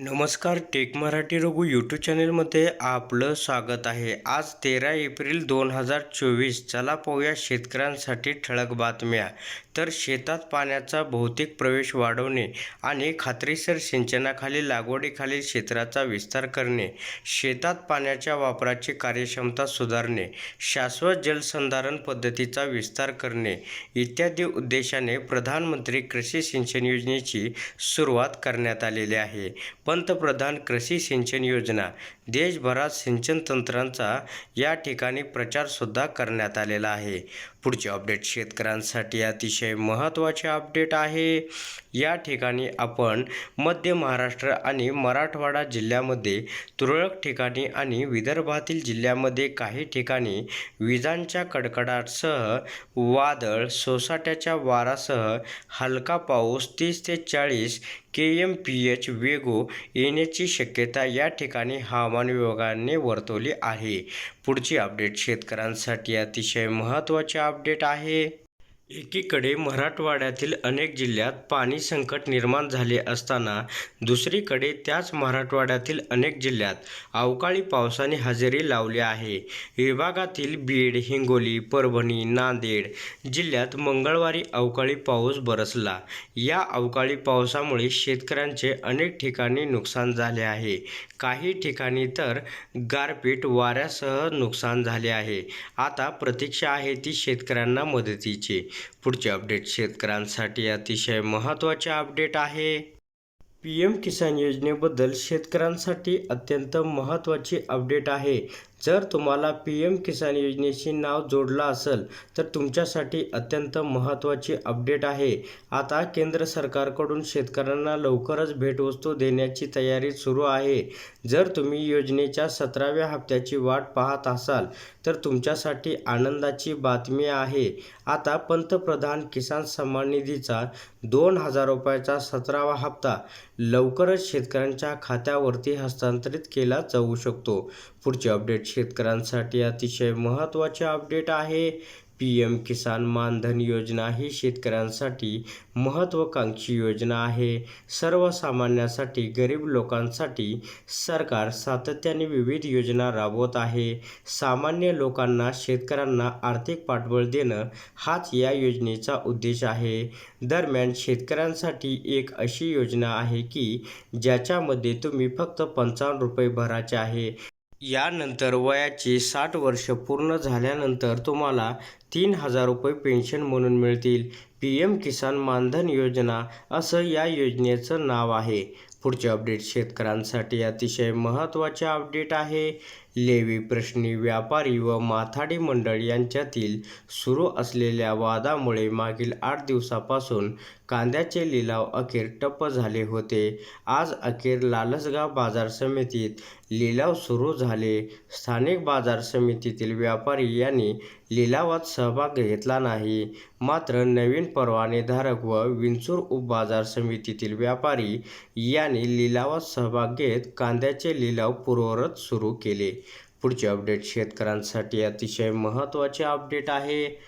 नमस्कार tech Marathi Raghu YouTube चॅनलमध्ये आपलं स्वागत आहे. आज तेरा एप्रिल दोन हजार चोवीस चला पाहूया शेतकऱ्यांसाठी ठळक बातम्या. तर शेतात पाण्याचा भौतिक प्रवेश वाढवणे आणि खात्रीसर सिंचनाखाली लागवडीखालील क्षेत्राचा विस्तार करणे शेतात पाण्याच्या वापराची कार्यक्षमता सुधारणे शाश्वत जलसंधारण पद्धतीचा विस्तार करणे इत्यादी उद्देशाने प्रधानमंत्री कृषी सिंचन योजनेची सुरुवात करण्यात आलेली आहे. पंतप्रधान कृषी सिंचन योजना देशभरात सिंचन तंत्रांचा या ठिकाणी प्रचारसुद्धा करण्यात आलेला आहे. पुढचे अपडेट शेतकऱ्यांसाठी अतिशय महत्त्वाचे अपडेट आहे. या ठिकाणी आपण मध्य महाराष्ट्र आणि मराठवाडा जिल्ह्यामध्ये तुरळक ठिकाणी आणि विदर्भातील जिल्ह्यामध्ये काही ठिकाणी विजांच्या कडकडाटसह वादळ सोसाट्याच्या वारासह हलका पाऊस तीस ते चाळीस के एम पी एच वेगो येण्याची शक्यता या ठिकाणी हवामान विभागाने वर्तवली आहे. पुढची अपडेट शेतकऱ्यांसाठी अतिशय महत्त्वाचे अपडेट आहे. एकीकडे मराठवाड्यातील अनेक जिल्ह्यात पाणी संकट निर्माण झाले असताना दुसरीकडे त्याच मराठवाड्यातील अनेक जिल्ह्यात अवकाळी पावसाने हजेरी लावली आहे. विभागातील बीड हिंगोली परभणी नांदेड जिल्ह्यात मंगळवारी अवकाळी पाऊस बरसला. या अवकाळी पावसामुळे शेतकऱ्यांचे अनेक ठिकाणी नुकसान झाले आहे. काही ठिकाणी तर गारपीट वाऱ्यासह नुकसान झाले आहे. आता प्रतीक्षा आहे ती शेतकऱ्यांना मदतीची. पुढचे अपडेट शेतकऱ्यांसाठी अतिशय महत्त्वाचे अपडेट आहे. पी एम किसान योजनेबद्दल शेतकऱ्यांसाठी अत्यंत महत्त्वाची अपडेट आहे. जर तुम्हाला पी एम किसान योजनेशी नाव जोडलं असेल तर तुमच्यासाठी अत्यंत महत्त्वाची अपडेट आहे. आता केंद्र सरकारकडून शेतकऱ्यांना लवकरच भेटवस्तू देण्याची तयारी सुरू आहे. जर तुम्ही योजनेच्या सतराव्या हप्त्याची वाट पाहत असाल तर तुमच्यासाठी आनंदाची बातमी आहे. आता पंतप्रधान किसान सन्मान निधीचा दोन हजार रुपयाचा सतरावा हप्ता लवकरच शेतकऱ्यांच्या खात्यावरती हस्तांतरित केला जाऊ शकतो. पुढची अपडेट शेतकऱ्यांसाठी अतिशय महत्त्वाचे अपडेट आहे. पी एम किसान मानधन योजना ही शेतकऱ्यांसाठी महत्त्वाकांक्षी योजना आहे. सर्वसामान्यांसाठी गरीब लोकांसाठी सरकार सातत्याने विविध योजना राबवत आहे. सामान्य लोकांना शेतकऱ्यांना आर्थिक पाठबळ देणं हाच या योजनेचा उद्देश आहे. दरम्यान शेतकऱ्यांसाठी एक अशी योजना आहे की ज्याच्यामध्ये तुम्ही फक्त पंचावन्न रुपये भरायचे आहे. यानंतर वयाची साठ वर्ष पूर्ण झाल्यानंतर तुम्हाला तीन हजार रुपये पेन्शन म्हणून मिळतील. पी एम किसान मानधन योजना असं या योजनेचं नाव आहे. पुढचे अपडेट शेतकऱ्यांसाठी अतिशय महत्त्वाचे अपडेट आहे. लेवी प्रश्नी व्यापारी व माथाडी मंडळ यांच्यातील सुरू असलेल्या वादामुळे मागील आठ दिवसापासून कांद्याचे लिलाव अखेर टप्प झाले होते. आज अखेर लालसगाव बाजार समितीत लिलाव सुरू झाले. स्थानिक बाजार समितीतील व्यापारी यांनी लिलावात सहभाग घेतला नाही. मात्र नवीन परवानेधारक व विंचूर उपबाजार समितीतील व्यापारी यांनी लिलावात सहभाग घेत कांद्याचे लिलाव पूर्ववत सुरू केले. पुढचे अपडेट शेतकऱ्यांसाठी अतिशय महत्त्वाचे अपडेट आहे.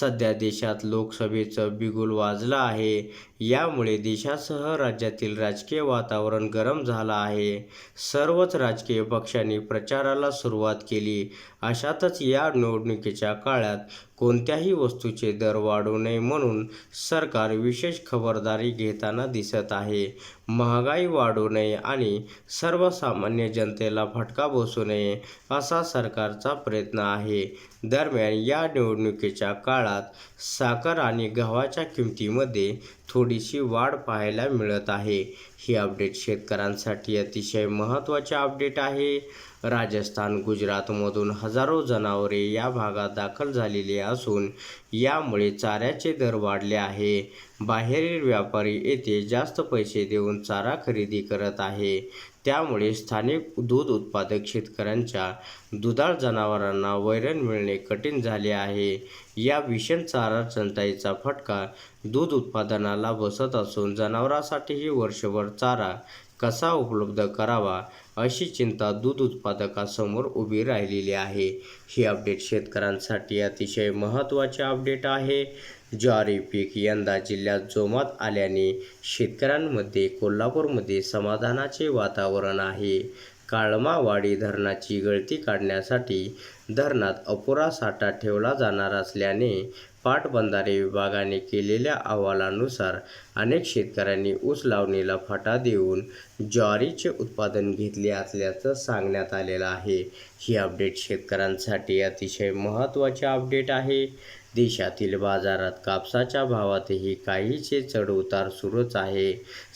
सध्या देशात लोकसभेचं बिगुल वाजलं आहे. यामुळे देशासह राज्यातील राजकीय वातावरण गरम झालं आहे. सर्वच राजकीय पक्षांनी प्रचाराला सुरुवात केली. अशातच या निवडणुकीच्या काळात कोणत्याही वस्तूचे दर वाढू नये म्हणून सरकार विशेष खबरदारी घेताना दिसत आहे. महागाई वाढू नये आणि सर्वसामान्य जनतेला फटका बसू नये असा सरकारचा प्रयत्न आहे. दरम्यान या निवडणुकीच्या काळात साखर आणि गव्हाच्या किमतीमध्ये थोडीशी वाढ पाहायला मिळत आहे. ही अपडेट शेतकऱ्यांसाठी अतिशय महत्त्वाचे अपडेट आहे. राजस्थान गुजरातमधून हजारो जनावरे या भागात दाखल झालेली असून यामुळे चाऱ्याचे दर वाढले आहे. बाहेरील व्यापारी येथे जास्त पैसे देऊन चारा खरेदी करत आहे. त्यामुळे स्थानिक दूध उत्पादक शेतकऱ्यांच्या दुधाळ जनावरांना वैरण मिळणे कठीण झाले आहे. या भीषण चारा टंचाईचा फटका दूध उत्पादनाला बसत असून जनावरांसाठीही वर्षभर चारा कसा उपलब्ध करावा अशी चिंता दूध उत्पादकासमोर उभी राहिलेली आहे. ही अपडेट शेतकऱ्यांसाठी अतिशय महत्त्वाचे अपडेट आहे. ज्वारी पीक यंदा जिल्ह्यात जोमात आल्याने शेतकऱ्यांमध्ये कोल्हापूरमध्ये समाधानाचे वातावरण आहे. काळमावाडी धरणाची गळती काढण्यासाठी धरणात अपुरा साठा ठेवला जाणार असल्याने पाटबंधारे विभागाने केलेल्या अहवालानुसार अनेक शेतकऱ्यांनी ऊस लावणीला फाटा देऊन ज्वारीचे उत्पादन घेतले असल्याचं सांगण्यात आलेलं आहे. ही अपडेट शेतकऱ्यांसाठी अतिशय महत्त्वाचे अपडेट आहे. देशातील बाजारात कापसाच्या भावातही काहीसे चढउतार सुरूच आहे.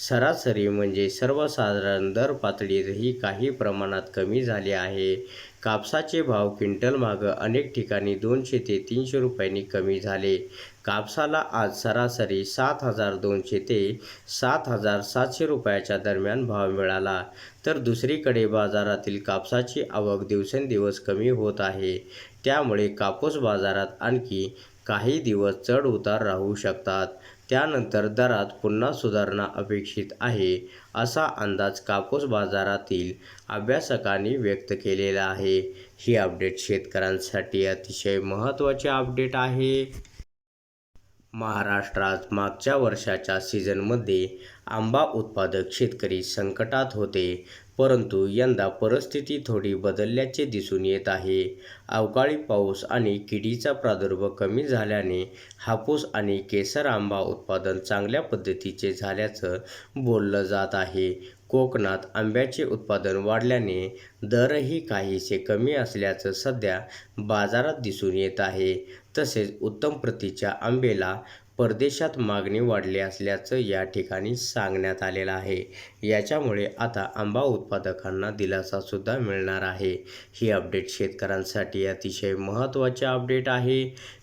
सरासरी म्हणजे सर्वसाधारण दर पातळीतही काही प्रमाणात कमी झाले आहे. कापसाचे भाव क्विंटल मागं अनेक ठिकाणी दोनशे ते तीनशे रुपयांनी कमी झाले. कापसाला आज सरासरी सात हजार दोनशे ते सात हजार सातशे रुपयाच्या दरम्यान भाव मिळाला. तर दुसरीकडे बाजारातील कापसाची आवक दिवसेंदिवस कमी होत आहे. त्यामुळे कापूस बाजारात आणखी काही दिवस चढ उतार राहू शकतात. त्यानंतर दरात पुन्हा सुधारणा अपेक्षित आहे असा अंदाज कापूस बाजारातील अभ्यासकांनी व्यक्त केलेला आहे. ही अपडेट शेतकऱ्यांसाठी अतिशय महत्त्वाचे अपडेट आहे. महाराष्ट्रात मागच्या वर्षाच्या सीझनमध्ये आंबा उत्पादक शेतकरी संकटात होते. परंतु यंदा परिस्थिती थोडी बदलल्याचे दिसून येत आहे. अवकाळी पाऊस आणि किडीचा प्रादुर्भाव कमी झाल्याने हापूस आणि केसर आंबा उत्पादन चांगल्या पद्धतीचे झाल्याचं बोललं जात आहे. कोकणात आंब्याचे उत्पादन वाढल्याने दरही काहीसे कमी असल्याचं सध्या बाजारात दिसून येत आहे. तसेच उत्तम प्रतीच्या आंबेला परदेशात मागणी वाढली असल्याचं या ठिकाणी सांगण्यात आलेलं आहे. याच्यामुळे आता आंबा उत्पादकांना दिलासासुद्धा मिळणार आहे. ही अपडेट शेतकऱ्यांसाठी अतिशय महत्त्वाचे अपडेट आहे.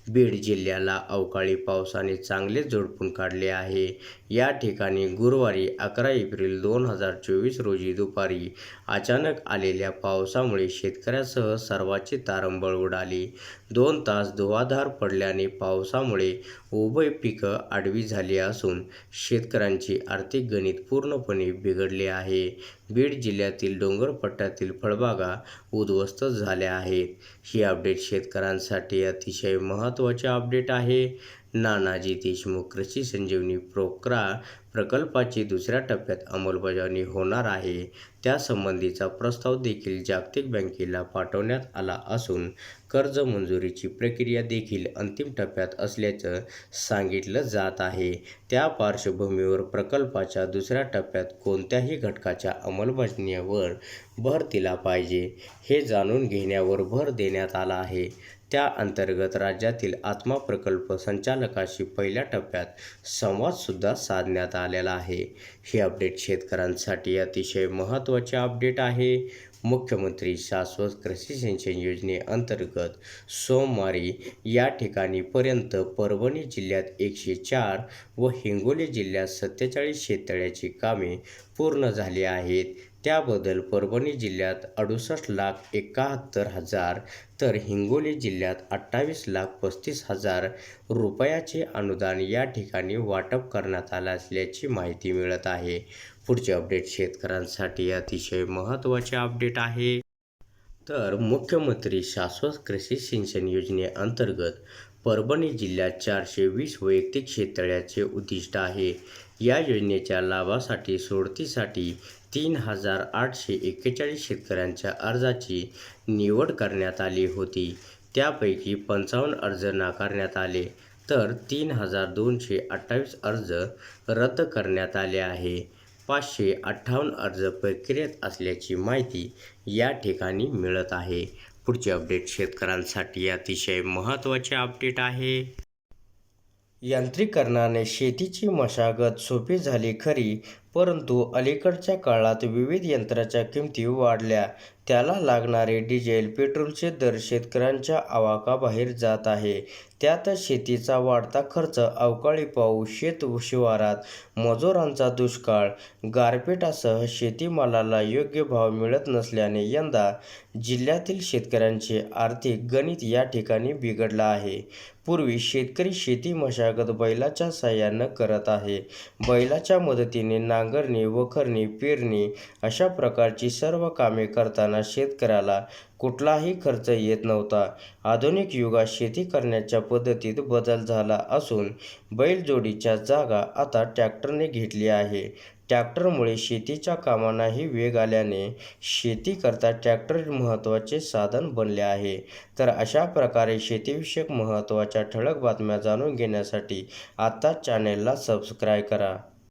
बीड जिल्ह्याला अवकाळी पावसाने चांगले झोडपून काढले आहे. या ठिकाणी गुरुवारी अकरा एप्रिल दोन हजार चोवीस रोजी दुपारी अचानक आलेल्या पावसामुळे शेतकऱ्यासह सर्वाची तारंबळ उडाली. दोन तास धुवाधार पडल्याने पावसामुळे उभय पिकं आडवी झाली असून शेतकऱ्यांची आर्थिक गणित पूर्णपणे बिघडले आहे. बीड जिल्ह्यातील डोंगरपट्ट्यातील फळबागा उद्ध्वस्त झाल्या आहेत. ही अपडेट शेतकऱ्यांसाठी अतिशय महत्त्वाचे अपडेट आहे. नानाजी देशमुख कृषी संजीवनी प्रोक्रा प्रकल्पाची दुसऱ्या टप्प्यात अंमलबजावणी होणार आहे. त्यासंबंधीचा प्रस्ताव देखील जागतिक बँकेला पाठवण्यात आला असून कर्ज मंजुरीची प्रक्रिया देखील अंतिम टप्प्यात असल्याचं सांगितलं जात आहे. त्या पार्श्वभूमीवर प्रकल्पाच्या दुसऱ्या टप्प्यात कोणत्याही घटकाच्या अंमलबजावणीवर भर दिला पाहिजे हे जाणून घेण्यावर भर देण्यात आला आहे. त्या अंतर्गत राज्यातील आत्मा प्रकल्प संचालकाशी पहिल्या टप्प्यात संवादसुद्धा साधण्यात आलेला आहे. हे अपडेट शेतकऱ्यांसाठी अतिशय महत्त्वाचे अपडेट आहे. मुख्यमंत्री शाश्वत कृषी सिंचन योजनेअंतर्गत सोमवारी या ठिकाणीपर्यंत परभणी जिल्ह्यात एकशे चार व हिंगोली जिल्ह्यात सत्तेचाळीस शेततळ्याची कामे पूर्ण झाली आहेत. त्याबद्दल परभणी जिल्ह्यात अडुसष्ट लाख एकाहत्तर हजार तर हिंगोली जिल्ह्यात अठ्ठावीस लाख पस्तीस हजार रुपयाचे अनुदान या ठिकाणी वाटप करण्यात आलं असल्याची माहिती मिळत आहे. पुढचे अपडेट शेतकऱ्यांसाठी अतिशय महत्त्वाचे अपडेट आहे. तर मुख्यमंत्री शाश्वत कृषी सिंचन योजनेअंतर्गत परभणी जिल्ह्यात चारशे वीस वैयक्तिक शेततळ्याचे उद्दिष्ट आहे. या योजनेच्या लाभासाठी सोडतीसाठी तीन हजार आठशे एक्केचाळीस शेतकऱ्यांच्या अर्जाची निवड करण्यात आली होती. त्यापैकी पंचावन्न अर्ज नाकारण्यात आले तर तीन हजार दोनशे अठ्ठावीस अर्ज रद्द करण्यात आले आहे. पाचशे अठ्ठावन्न अर्ज प्रक्रियेत असल्याची माहिती या ठिकाणी मिळत आहे. पुढचे अपडेट शेतकऱ्यांसाठी अतिशय महत्त्वाचे अपडेट आहे. यांत्रिकरणाने शेतीची मशागत सोपी झाली खरी परंतु अलीकडच्या काळात विविध यंत्राच्या किमती वाढल्या. त्याला लागणारे डिझेल पेट्रोलचे दर शेतकऱ्यांच्या आवाकाबाहेर जात आहे. त्यात शेतीचा वाढता खर्च अवकाळी पाऊस शेत शिवारात मजुरांचा दुष्काळ गारपीटासह शेतीमालाला योग्य भाव मिळत नसल्याने यंदा जिल्ह्यातील शेतकऱ्यांचे आर्थिक गणित या ठिकाणी बिघडलं आहे. पूर्वी शेतकरी शेती मशागत बैलाच्या साहाय्यानं करत आहे. बैलाच्या मदतीने नांगरणी वखरणी पेरणी अशा प्रकारची सर्व कामे करताना शेतकऱ्याला कुठलाही खर्च येत नव्हता. आधुनिक युगात शेती करण्याच्या पद्धतीत बदल झाला असून बैलजोडीच्या जागा आता ट्रॅक्टरने घेतली आहे. ट्रॅक्टरमुळे शेतीच्या कामांनाही वेग आल्याने शेती करता ट्रॅक्टर महत्त्वाचे साधन बनले आहे. तर अशा प्रकारे शेतीविषयक महत्त्वाच्या ठळक बातम्या जाणून घेण्यासाठी आत्ताच चॅनेलला सबस्क्राईब करा.